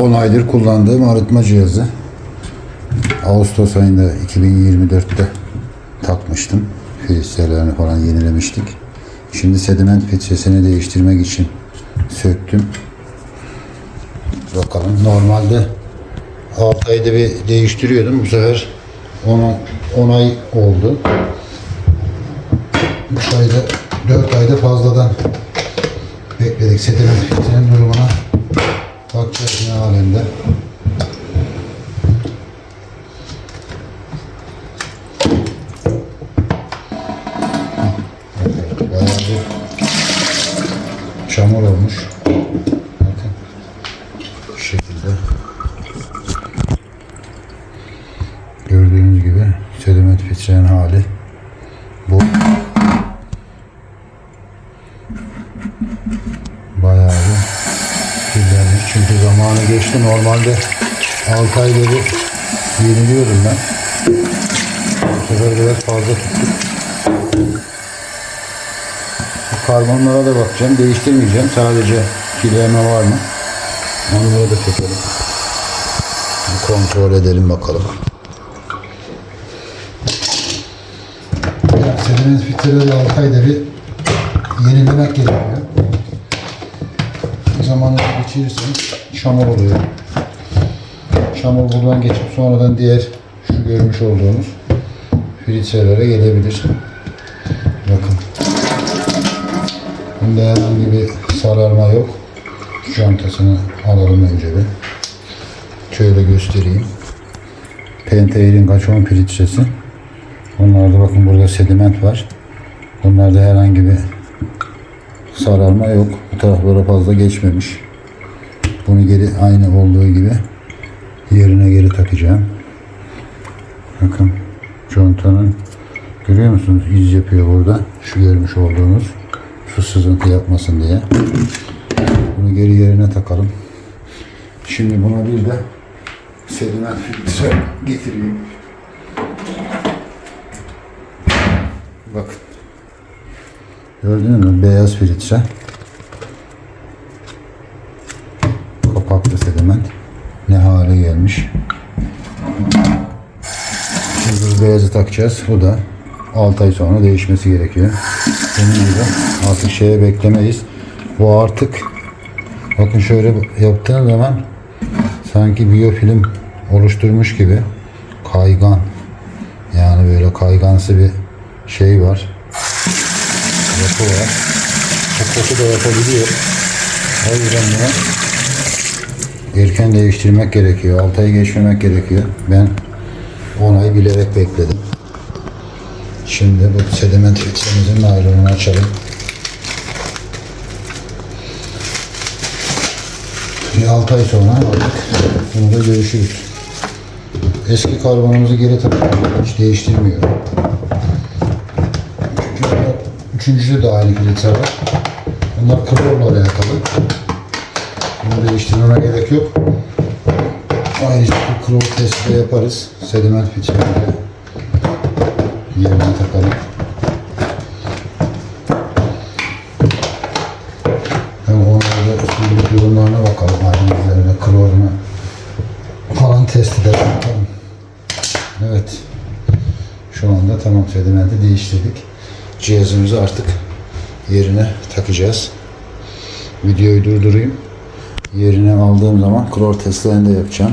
10 aydır kullandığım arıtma cihazı. Ağustos ayında 2024'te takmıştım. Filtrelerini falan yenilemiştik. Şimdi sediment filtresini değiştirmek için söktüm. Bakalım normalde 6 ayda bir değiştiriyordum. Bu sefer 10, 10 ay oldu. 3 ayda 4 ayda fazladan bekledik. Sediment filtrenin durumuna alemde. Çünkü zamanı geçti. Normalde 6 ayda bir yeniliyordum ben. Bu sefer biraz fazla tuttuk. Bu Karbonlara da bakacağım. Değiştirmeyeceğim. Sadece kirlenme var mı? Onu burada çekelim. Kontrol edelim bakalım. Sediment filtreleri 6 ayda bir yenilemek gerekiyor. Zamanla geçirirseniz çamur oluyor. Çamur buradan geçip sonradan diğer şu görmüş olduğunuz filtrelere gelebilir. Bakın. Bunda herhangi bir sararma yok. Contasını alalım önce bir. Şöyle göstereyim. Pentair'in kaçon filtresi. Bunlarda bakın burada sediment var. Bunlarda herhangi bir sararma yok. Bu taraflara fazla geçmemiş. Bunu geri aynı olduğu gibi yerine geri takacağım. Bakın contanın görüyor musunuz? İz yapıyor burada. Şu görmüş olduğunuz su sızıntı yapmasın diye. Bunu geri yerine takalım. Şimdi buna bir de sediment filtre getireyim. Bakın. Gördünüz mü? Beyaz filtre. Kapaklı sediment. Ne hale gelmiş. Bu beyazı takacağız. Bu da 6 ay sonra değişmesi gerekiyor. Bunun gibi artık şeye beklemeyiz. Bu artık bakın şöyle yaptığın zaman sanki biyofilm oluşturmuş gibi kaygan yani böyle kaygansı bir şey var yapı var. Koku da yapabiliyor. O yüzden bunu erken değiştirmek gerekiyor. 6 ay geçmemek gerekiyor. Ben 10 ay bilerek bekledim. Şimdi bu sediment filtremizin naylonunu açalım. Bir 6 ay sonra artık bunu da görüşürüz. Eski karbonumuzu geri takıyorum. Hiç değiştirmiyorum. Üçüncüde de aynı filtre var. Bunlar klorla alakalı. Bunu değiştirmeme gerek yok. Ayrıca klor testi de yaparız. Sediment filtreleri yerine takalım. Hem onlarda suyun durumlarına bakalım. Aynı üzerine klorunu falan test edelim. Bakalım. Evet. Şu anda tamam sedimenti değiştirdik. Cihazımızı artık yerine takacağız. Videoyu durdurayım. Yerine aldığım zaman klor testlerini de yapacağım.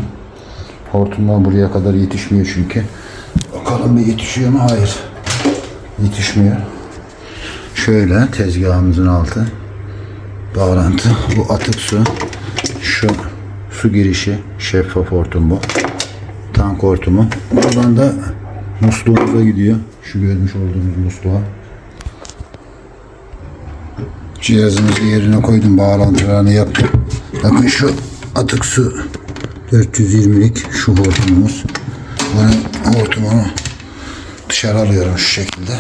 Hortumlar buraya kadar yetişmiyor çünkü. Bakalım bir yetişiyor mu? Hayır. Yetişmiyor. Şöyle tezgahımızın altı. Bağlantı. Bu atık su. Şu su girişi. Şeffaf hortum bu. Tank hortumu. Buradan da musluğumuza gidiyor. Şu görmüş olduğunuz musluğa. Cihazımızı yerine koydum. Bağlantılarını yaptım. Bakın şu atık su 420'lik şu hortumumuz. Bunun hortumunu dışarı alıyorum şu şekilde.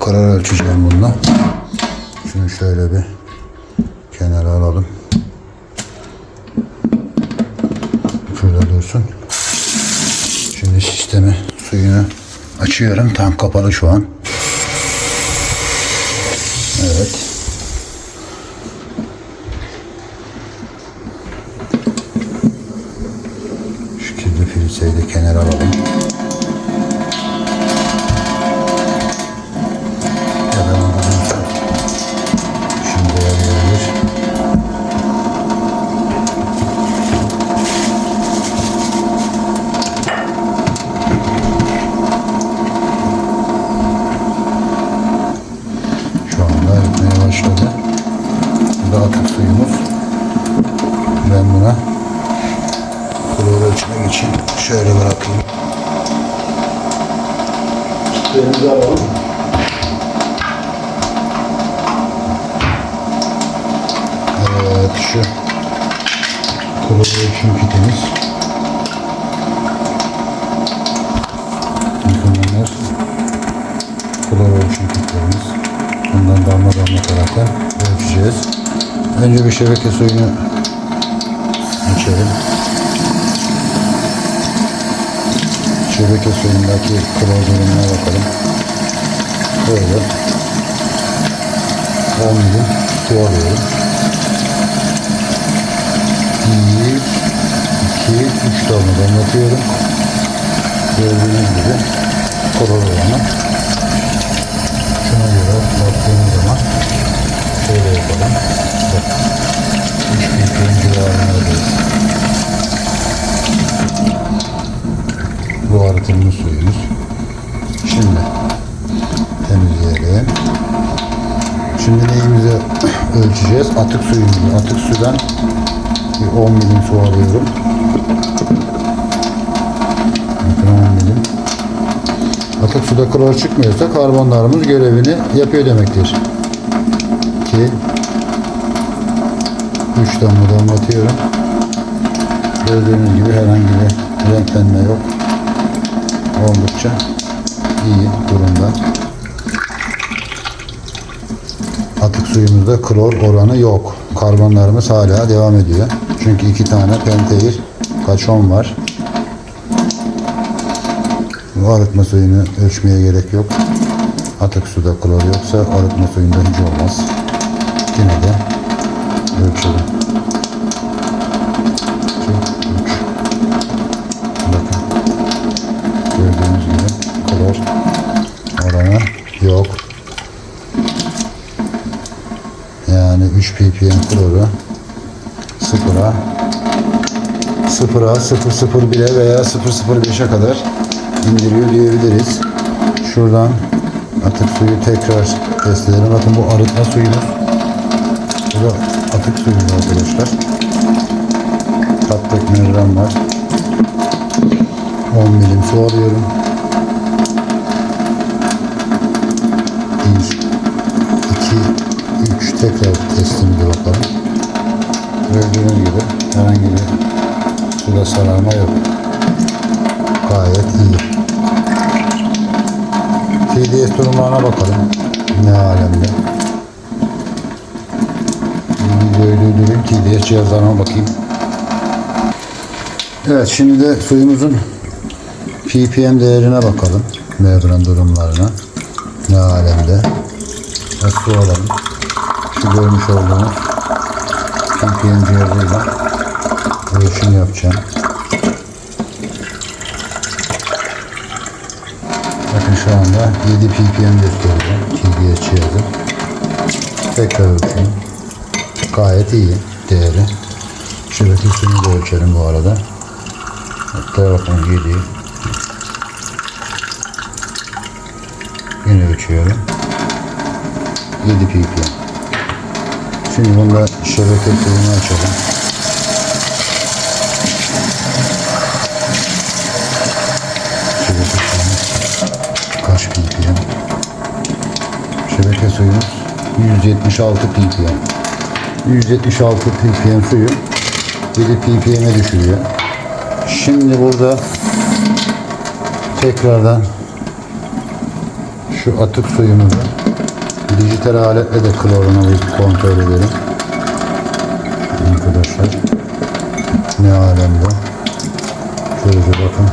Karar ölçeceğim bununla. Şunu şöyle bir kenara alalım. Şurada dursun. Şimdi sistemi suyunu açıyorum. Tam kapalı şu an. Evet. Şöyle bırakayım. Suyumuzu alalım. Evet şu klor ölçüm kitimiz. Bunlar klor ölçüm kitlerimiz. Bundan damla damla olarak ölçeceğiz. Önce bir şebeke suyunu içelim. Şebeke suyundaki klor durumuna bakalım. Böyle 10 milim su alıyorum. 1, 2, 3 damla damlatıyorum. Gördüğünüz gibi klor oranı. Şuna göre baktığımız zaman şöyle yapalım. Bak. 3 ppm civarındayız. Bu arıtılmış suyumuz. Şimdi temizleyelim. Şimdi neyimizi ölçeceğiz? Atık suyumuzu. Atık sudan bir 10 milim su alıyorum. Bakın 10 milim. Atık suda klor çıkmıyorsa karbonlarımız görevini yapıyor demektir. 2 3 damla damlatıyorum. Gördüğünüz gibi herhangi bir renklenme yok. Oldukça iyi durumda. Atık suyumuzda klor oranı yok. Karbonlarımız hala devam ediyor. Çünkü iki tane pentehir kaçon var. Bu arıtma suyunu ölçmeye gerek yok. Atık suda klor yoksa arıtma suyunda hiç olmaz. Yine de ölçelim. Klor oranı yok. Yani 3 ppm kloru sıfıra sıfıra 001'e veya 005'e kadar indiriyor diyebiliriz. Şuradan atık suyu tekrar test edelim. Bakın bu arıtma suyumuz. Bu da atık suyumuz arkadaşlar. Katlık mineral var. 10 milim su alıyorum. Tekrar testimize bakalım. Gördüğünüz gibi herhangi bir suda sararma yok. Gayet iyi. TDS durumlarına bakalım. Ne alemde. Videoyu durdurayım. TDS cihazlarına bakayım. Evet şimdi de suyumuzun ppm değerine bakalım. Membran durumlarına. Ne alemde. Ve su alalım. Şu görmüş olduğunuz ppm cihazıyla ölçüm yapacağım. Bakın şu anda 7 ppm gösteriyor. TDS cihazı. Tekrar ölçeyim. Gayet iyi değeri. Şuradaki suyunu da ölçelim bu arada. Hatta bakın 7. Yine ölçüyorum. 7 ppm. Şimdi bunda şebeke suyunu açalım. Şebeke suyumuz kaç ppm? Şebeke suyumuz 176 ppm. 176 ppm suyu 7 ppm'e düşürüyor. Şimdi burada tekrardan şu atık suyumuzu dijital aletle de klorunu bir kontrol edelim. Arkadaşlar ne alemde. Şöyle bakın.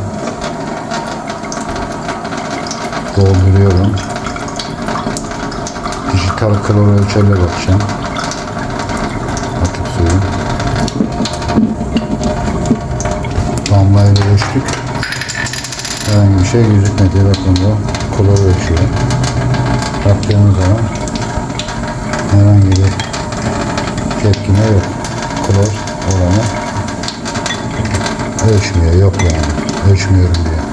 Dolduruyorum. Dijital klor ölçerle bakacağım. Atık suyu. damlayla ölçtük. herhangi bir şey gözükmedi. Bakın bu klor ölçüyor. Baktığımız zaman herhangi bir tepkime yok. Klor oranı ölçmüyor. Yok yani. Ölçmüyorum diyor.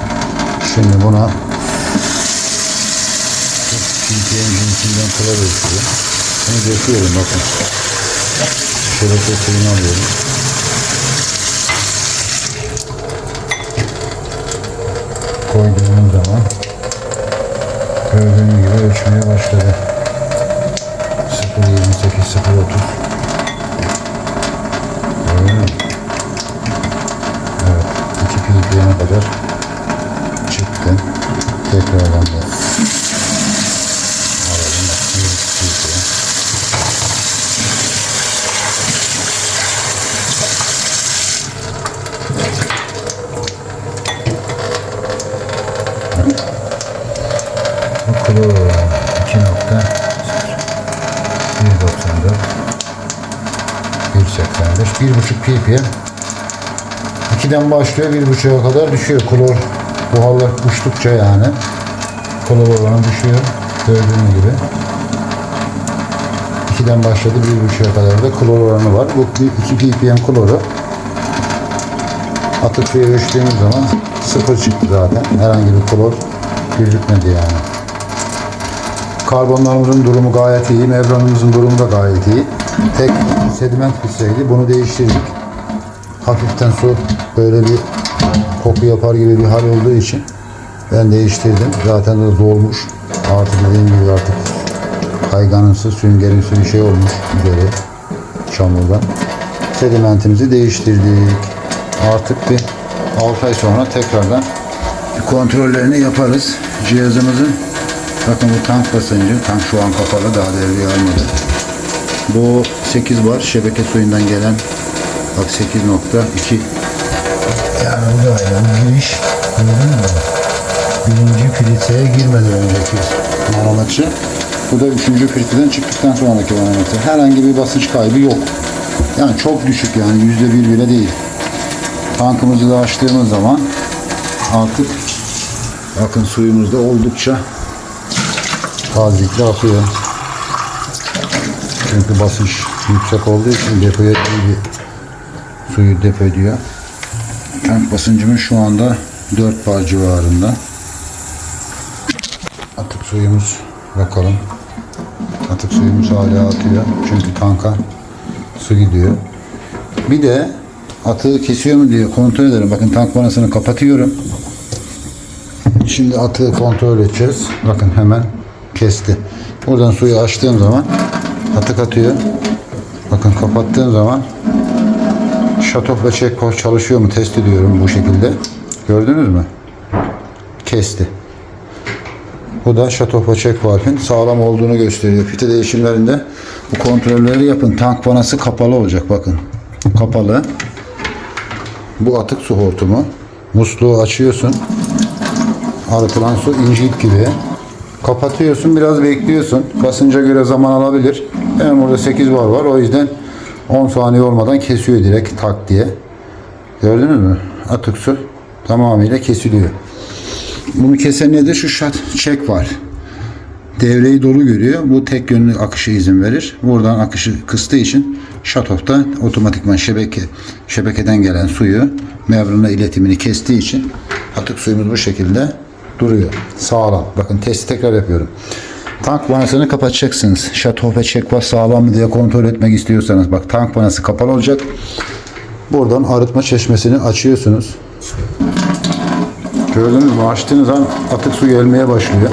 Şimdi buna PPM cinsinden klor ölçüyor. Bunu döküyorum bakın. Şebeke suyunu alıyorum. Koyduğum zaman gördüğünüz gibi ölçmeye başladı. 0.28 0.30 Gördün mü? Evet. 2 ppm'e kadar çıktı. Tekrardan da alalım. Bak, 1 ppm. Oranı 2.0 1.94 1.85 1.5 ppm. 2'den başlıyor 1.5'a kadar düşüyor. Klor buharlar uçtukça yani. Klor oranı düşüyor gördüğünüz gibi. 2'den başladı 1.5'a kadar da klor oranı var. Bu 2 ppm kloru. Atık suya ölçtüğümüz zaman sıfır çıktı zaten. Herhangi bir klor gözükmedi yani Karbonlarımızın durumu gayet iyi. Membranımızın durumu da gayet iyi. Tek sediment kısaydı. Bunu değiştirdik. Hafiften su böyle bir koku yapar gibi bir hal olduğu için ben değiştirdim. Zaten de dolmuş. Artık dediğim gibi artık kayganımsı, süngerimsi bir şey olmuş üzeri çamurdan. Sedimentimizi değiştirdik. Artık bir 6 ay sonra tekrardan kontrollerini yaparız. Cihazımızın Bakın bu tank basıncı. Tank şu an kapalı. Daha devreye almadı. Bu 8 bar şebeke suyundan gelen bak 8.2 yani bu da yani giriş gördün mü? Birinci filtreye girmeden önceki manometre. Bu da üçüncü filtreden çıktıktan sonraki manometre. Herhangi bir basınç kaybı yok. Yani çok düşük yani yüzde bir bile değil. Tankımızı da açtığımız zaman artık bakın suyumuz da oldukça tazikli akıyor. Çünkü basınç yüksek olduğu için depoya iyi bir suyu depo ediyor. Tank basıncımız şu anda 4 bar civarında. Atık suyumuz bakalım. Atık suyumuz hala atıyor. Çünkü tanka su gidiyor. Bir de atığı kesiyor mu diye kontrol ederim. Bakın tank vanasını kapatıyorum. Şimdi atığı kontrol edeceğiz. Bakın hemen kesti. Buradan suyu açtığım zaman atık atıyor. Bakın kapattığım zaman şatof ve checkpoint çalışıyor mu test ediyorum bu şekilde. Gördünüz mü? Kesti. Bu da şatof ve check valve'in sağlam olduğunu gösteriyor. Fite değişimlerinde bu kontrolleri yapın. Tank vanası kapalı olacak bakın. Kapalı. Bu atık su hortumu. Musluğu açıyorsun. Arıtılan su incik gibi. Kapatıyorsun biraz bekliyorsun. Basınca göre zaman alabilir. Benim burada 8 bar var. O yüzden 10 saniye olmadan kesiyor direkt tak diye. Gördünüz mü? Atık su tamamıyla kesiliyor. Bunu kesen nedir? Şu şat çek var. Devreyi dolu görüyor. Bu tek yönlü akışı izin verir. Buradan akışı kıstığı için şatofta otomatikman şebeke şebekeden gelen suyu membrana iletimini kestiği için atık suyumuz bu şekilde duruyor. Sağlam. Bakın testi tekrar yapıyorum. Tank vanasını kapatacaksınız. Şatof ve çek var sağlam mı diye kontrol etmek istiyorsanız bak tank vanası kapalı olacak. Buradan arıtma çeşmesini açıyorsunuz. Gördünüz mü? Açtığınız an atık su gelmeye başlıyor.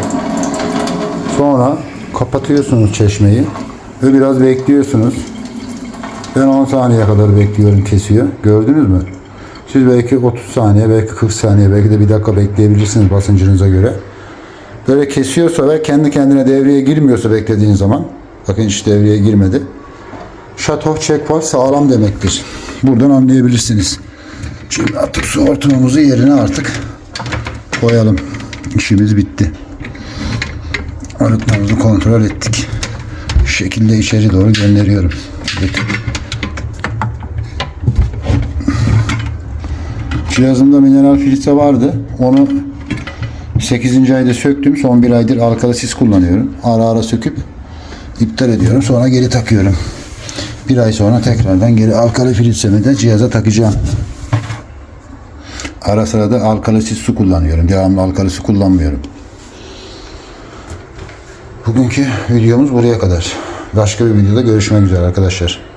Sonra kapatıyorsunuz çeşmeyi ve biraz bekliyorsunuz. Ben 10 saniye kadar bekliyorum kesiyor. Gördünüz mü? Siz belki 30 saniye, belki 40 saniye, belki de bir dakika bekleyebilirsiniz basıncınıza göre. Böyle kesiyorsa ve kendi kendine devreye girmiyorsa beklediğin zaman, bakın hiç devreye girmedi. Şatof check var sağlam demektir. Buradan anlayabilirsiniz. Şimdi artık su hortumumuzu yerine artık koyalım. İşimiz bitti. Arıtmamızı kontrol ettik. Şu şekilde içeri doğru gönderiyorum. Evet. Cihazımda mineral filtre vardı. Onu 8. ayda söktüm. Son bir aydır alkalı sis kullanıyorum. Ara ara söküp iptal ediyorum. Sonra geri takıyorum. Bir ay sonra tekrardan geri alkalı filtremi de cihaza takacağım. Ara sıra da alkalisiz su kullanıyorum. Devamlı alkali su kullanmıyorum. Bugünkü videomuz buraya kadar. Başka bir videoda görüşmek üzere arkadaşlar.